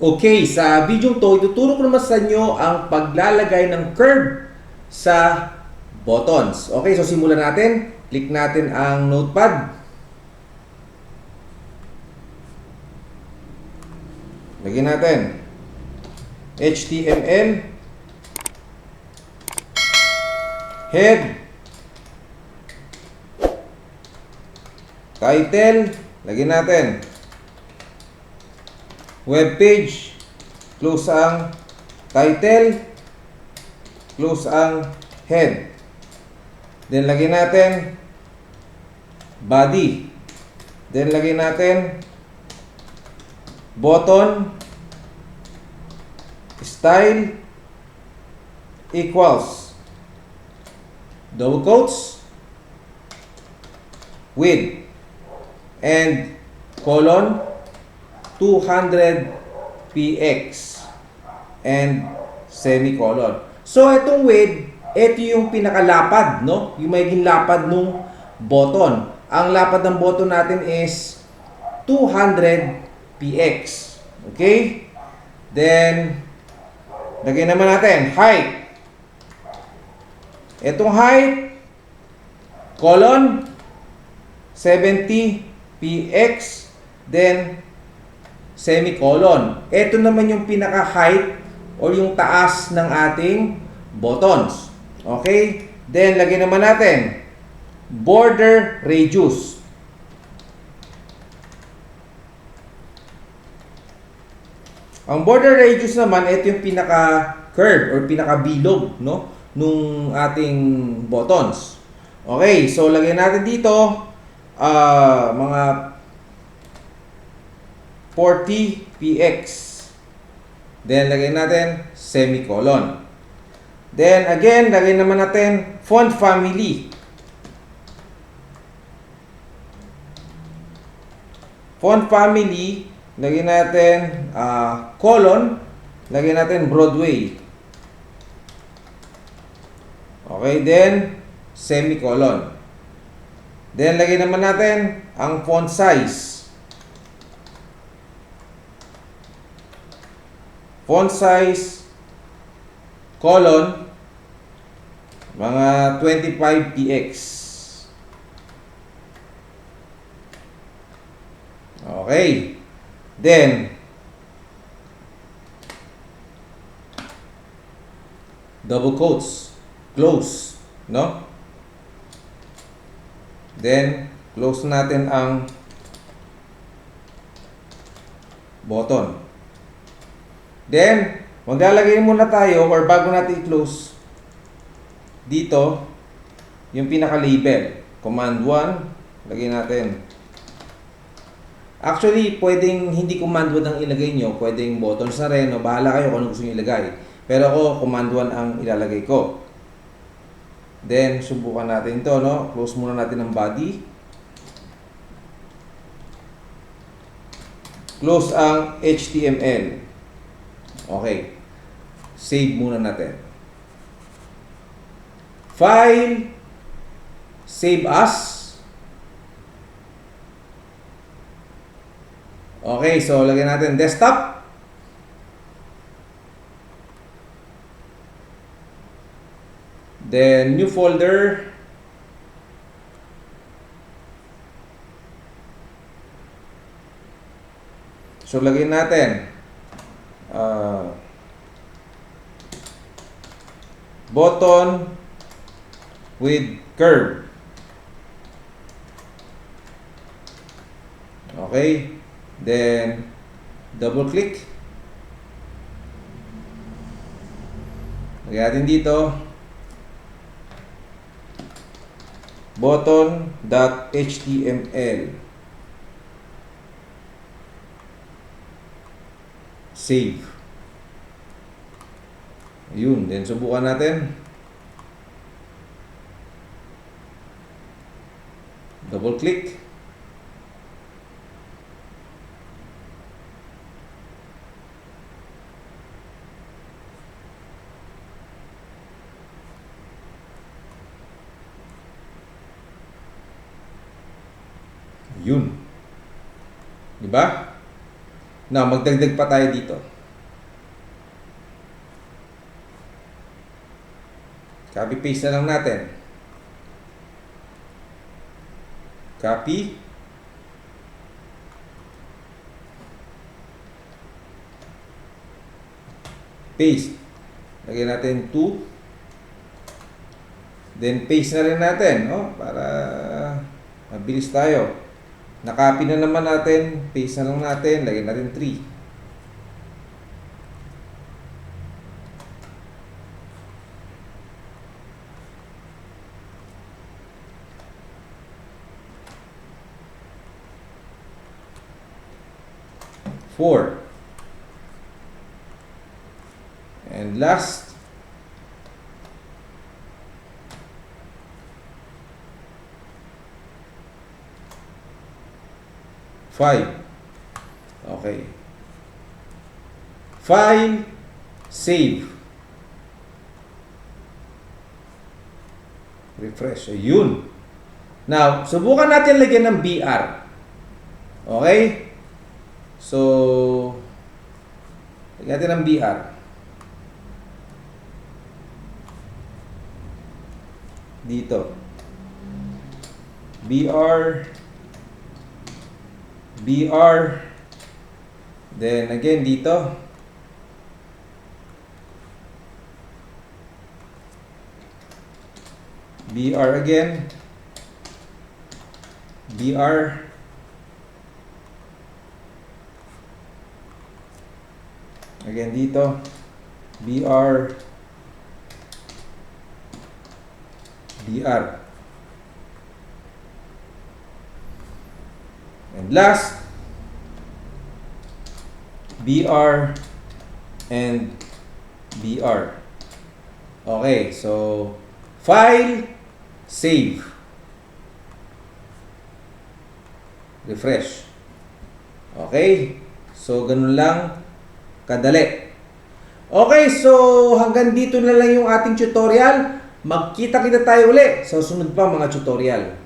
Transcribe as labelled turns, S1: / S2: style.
S1: Okay, sa video to, ituturo ko naman sa inyo ang paglalagay ng curve sa buttons. Okay, so simulan natin. Click natin ang notepad. Lagyan natin. HTML. Head. Title. Lagyan natin. Web page. Close ang title. Close ang head. Then lagyan natin body. Then lagyan natin button style equals double quotes with and colon 200 px and semicolon. So itong with, ito yung pinakalapad, no? Yung magiging lapad nung button. Ang lapad ng button natin is 200 px. Okay? Then lagay naman natin height. Itong height colon 70 px then semicolon. Ito naman yung pinaka-height or yung taas ng ating buttons. Okay? Then, lagyan naman natin border radius. Ang border radius naman, ito yung pinaka-curve or pinaka-bilog, no? Nung ating buttons. Okay, so lagyan natin dito ah, mga 40 px. Then, lagyan natin semicolon. Then, again, lagyan naman natin font family. Font family, lagyan natin ah, colon, lagyan natin Broadway. Okay, then semicolon. Then, lagyan naman natin ang font size. Font size colon mga 25 px okay then double quotes close no? Then close natin ang button Then, maglalagay muna tayo or bago natin i-close dito yung pinaka-label. Command 1, lagay natin. Actually, pwedeng hindi command 1 ang ilagay nyo, pwedeng buttons na rin, o bahala kayo kung ano gusto nyo ilagay. Pero ako, command 1 ang ilalagay ko. Then, subukan natin to no? Close muna natin ang body. Close ang HTML. Okay. Save muna natin. File. Save as. Okay, so lagyan natin desktop. Then new folder. So lagyan natin uh, button with curve. Okay? Then, double click. Lagyan natin dito. button.html Save. Ayun, then subukan natin. Double click. Yun. Di ba? Now, magdagdag pa tayo dito. Copy paste na lang natin. Copy. Paste. Lagyan natin 2. Then paste na rin natin, no? Para mabilis tayo. Nakopy na naman natin, paste na lang natin, lagyan natin 3. Four. And last, five. Okay. File, save. Refresh. Ayun. Now, subukan natin lagyan ng BR. Okay? So, lagyan natin ng BR. Dito. BR. BR. Then again dito. BR again. BR. Again dito. BR. BR. And last, BR and BR. Okay, so file, save, refresh. Okay, so ganun lang kadali. Okay, so hanggang dito na lang yung ating tutorial. Magkita kita tayo uli sa sunod pa mga tutorial.